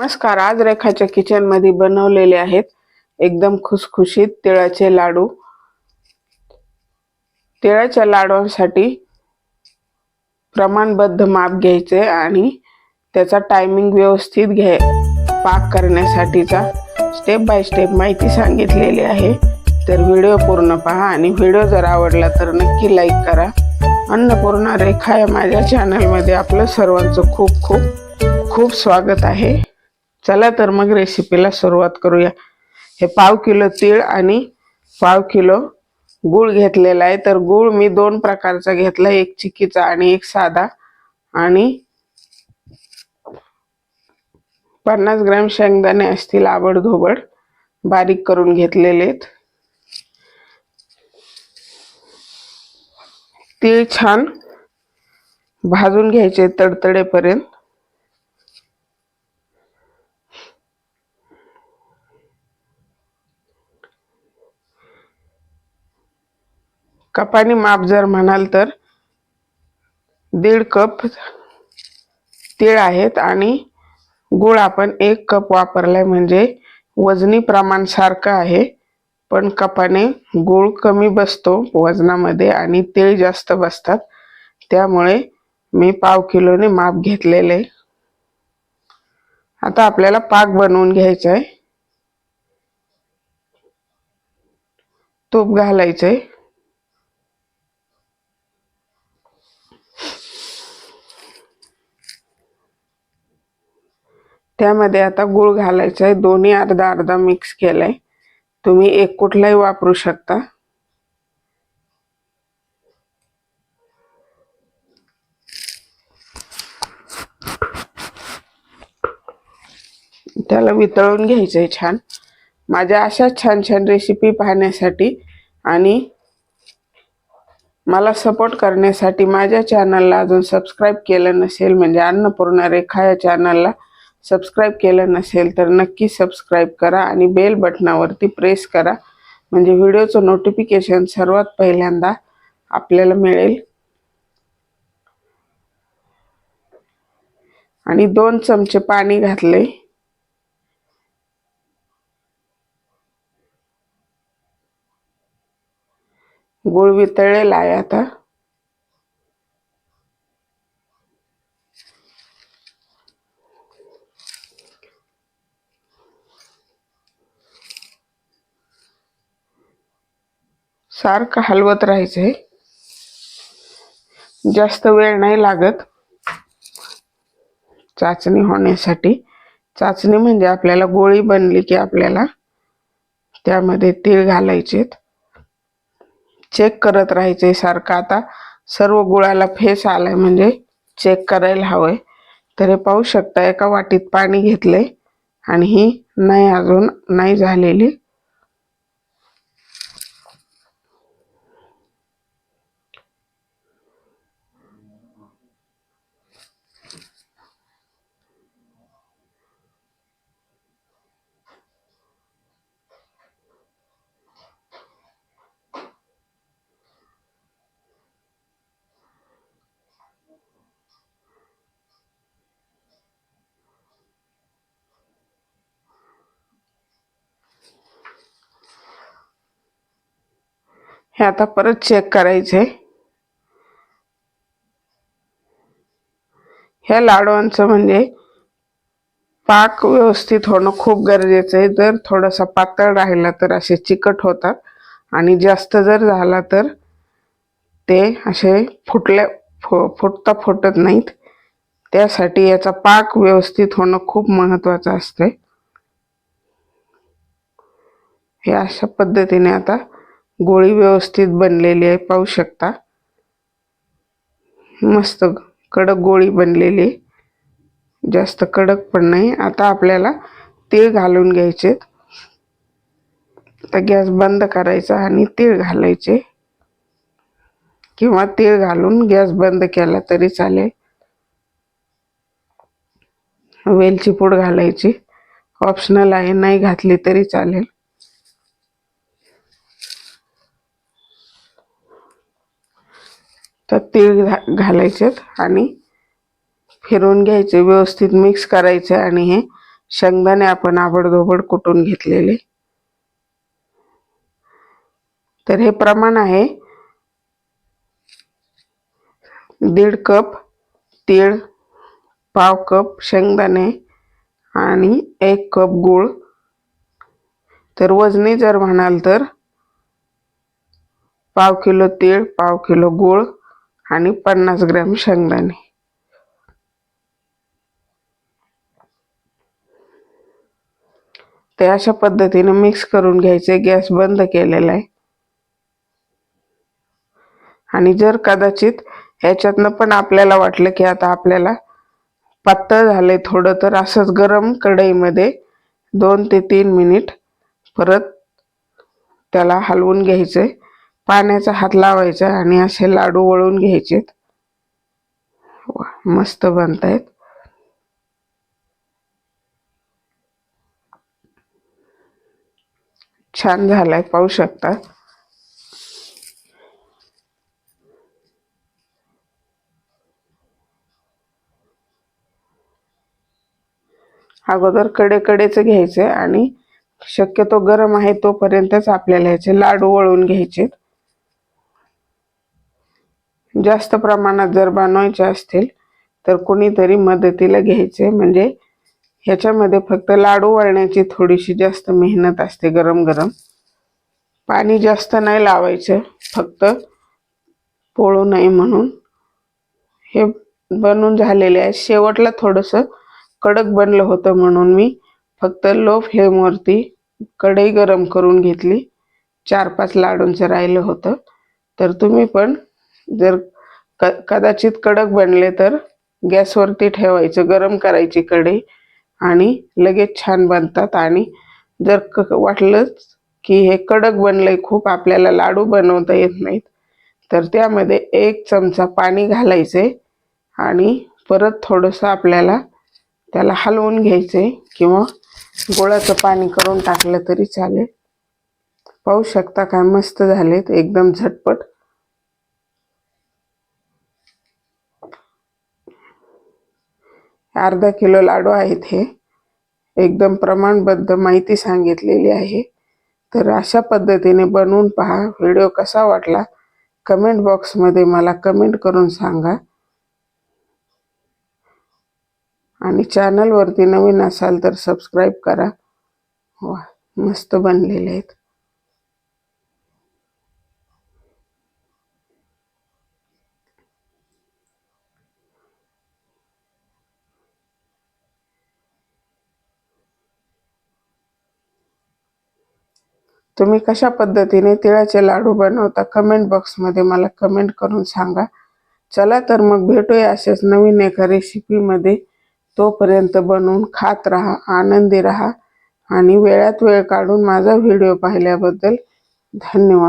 नमस्कार. आज रेखाच्या किचनमध्ये बनवलेले आहेत एकदम खुसखुशीत तिळाचे लाडू. तिळाच्या लाडूंसाठी प्रमाणबद्ध माप घ्यायचे आणि त्याचा टायमिंग व्यवस्थित घ्याय पाक करण्यासाठीचा स्टेप बाय स्टेप माहिती सांगितलेली आहे. तर व्हिडिओ पूर्ण पहा आणि व्हिडिओ जर आवडला तर नक्की लाईक करा. अन्नपूर्णा रेखा या माझ्या चॅनलमध्ये आपलं सर्वांचं खूप खूप खूप स्वागत आहे. चला तर मग रेसिपीला सुरुवात करूया. हे पाव किलो तीळ आणि पाव किलो गूळ घेतलेला आहे. तर गूळ मी दोन प्रकारचा घेतला. एक चिकीचा आणि एक साधा. आणि पन्नास ग्रॅम शेंगदाणे असतील आबडधोबड बारीक करून घेतलेले आहेत. तीळ छान भाजून घ्यायचे तडतडेपर्यंत. कपानी माप जर म्हणाल तर दीड कप तीळ आहेत आणि गुळ आपण एक कप वापरलाय म्हणजे वजनी प्रमाण सारखं आहे. पण कपाने गुळ कमी बसतो वजनामध्ये आणि तीळ जास्त बसतात. त्यामुळे मी पाव किलोने माप घेतलेले. आता आपल्याला पाक बनवून घ्यायचा आहे तूप घालायचंय. त्यामध्ये आता गूळ घालायचा आहे दोन्ही अर्धा अर्धा मिक्स केलाय. तुम्ही एक कुठलाही वापरू शकता. त्याला वितळून घ्यायचं आहे छान. माझ्या अशा छान छान रेसिपी पाहण्यासाठी आणि मला सपोर्ट करण्यासाठी माझ्या चॅनलला अजून सबस्क्राईब केलं नसेल म्हणजे अन्नपूर्णा रेखा या चॅनलला सबस्क्राईब केलं नसेल तर नक्की सबस्क्राईब करा आणि बेल बटनावरती प्रेस करा. म्हणजे व्हिडिओचं नोटिफिकेशन सर्वात पहिल्यांदा आपल्याला मिळेल. आणि दोन चमचे पाणी घातले गुळ वितळलेला आहे आता. सारखं हलवत राहायचंय जास्त वेळ नाही लागत. चाचणी होण्यासाठी. चाचणी म्हणजे आपल्याला गोळी बनली की आपल्याला त्यामध्ये तीळ घालायचेत. चेक करत राहायचे सारखं. आता सर्व गुळाला फेस आलाय म्हणजे चेक करायला हवंय. तर हे पाहू शकता एका वाटीत पाणी घेतलंय आणि ही नाही अजून नाही झालेली. हे आता परत चेक करायचे ह्या लाडवांचं म्हणजे पाक व्यवस्थित होणं खूप गरजेचं आहे. जर थोडासा पातळ राहिला तर असे चिकट होतात आणि जास्त जर झाला तर ते असे फुटल्या फु फुटता फुटत नाहीत. त्यासाठी याचा पाक व्यवस्थित होणं खूप महत्त्वाचं असते हे अशा पद्धतीने आता गोळी व्यवस्थित बनलेली आहे पाहू शकता. मस्त कडक गोळी बनलेली जास्त कडक पण नाही. आता आपल्याला तीळ घालून घ्यायचे. तर गॅस बंद करायचा आणि तीळ घालायचे. किंवा तीळ घालून गॅस बंद केला तरी चालेल. वेलची पूड घालायची. ऑप्शनल आहे नाही घातली तरी चालेल. तर तीळ घा घालायचे आणि फिरवून घ्यायचे व्यवस्थित मिक्स करायचे आणि हे शेंगदाणे आपण आबडधोबड कुटून घेतलेले. तर हे प्रमाण आहे दीड कप तीळ पाव कप शेंगदाणे आणि एक कप गूळ. तर वजनी जर म्हणाल तर पाव किलो तीळ पाव किलो गूळ आणि पन्नास ग्रॅम शेंगदाणे. ते अशा पद्धतीने मिक्स करून घ्यायचे. गॅस बंद केलेला आहे. आणि जर कदाचित ह्याच्यातनं पण आपल्याला वाटलं की आता आपल्याला पातळ झालंय थोडं तर असंच गरम कढईमध्ये दोन ते तीन मिनिट परत त्याला हलवून घ्यायचे. पाण्याचा हात लावायचा आणि असे लाडू वळून घ्यायचेत. मस्त बनतायत. छान झालाय पाहू शकता. अगोदरकडे कडेच घ्यायचे आणि शक्यतो गरम आहे तोपर्यंतच आपल्याला ह्याचे लाडू वळून घ्यायचे जास्त प्रमाणात जर बनवायचे असतील तर कोणीतरी मदतीला घ्यायचे. म्हणजे ह्याच्यामध्ये फक्त लाडू वळण्याची थोडीशी जास्त मेहनत असते गरम गरम पाणी जास्त नाही लावायचं फक्त पोळू नये म्हणून. हे बनून झालेले आहे. शेवटला थोडंसं कडक बनलं होतं म्हणून मी फक्त लो फ्लेमवरती कढई गरम करून घेतली. चार पाच लाडूंचं राहिलं होतं. तर तुम्ही पण जर क कदाचित कडक बनले तर गॅसवरती ठेवायचं गरम करायची कढई आणि लगेच छान बनतात. आणि जर क वाटलंच की हे कडक बनलंय खूप आपल्याला लाडू बनवता येत नाहीत तर त्यामध्ये एक चमचा पाणी घालायचे आणि परत थोडंसं आपल्याला त्याला हलवून घ्यायचे किंवा गोळाचं पाणी करून टाकलं तरी चालेल. पाहू शकता काय मस्त झालेत एकदम झटपट. अर्धा किलो लाडू आहेत हे. एकदम प्रमाणबद्ध माहिती सांगितलेली आहे. तर अशा पद्धतीने बनवून पहा. व्हिडिओ कसा वाटला? कमेंट बॉक्समध्ये मला कमेंट करून सांगा. आणि चॅनलवरती नवीन असाल तर सबस्क्राईब करा. वा मस्त बनलेले आहेत. तुम्ही कशा पद्धतीने तिळाचे लाडू बनवता? कमेंट बॉक्समध्ये मला कमेंट करून सांगा. चला तर मग भेटूया असेच नवीन एका रेसिपीमध्ये तोपर्यंत बनवून खात राहा आनंदी राहा आणि वेळात वेळ काढून माझा व्हिडिओ पाहिल्याबद्दल धन्यवाद.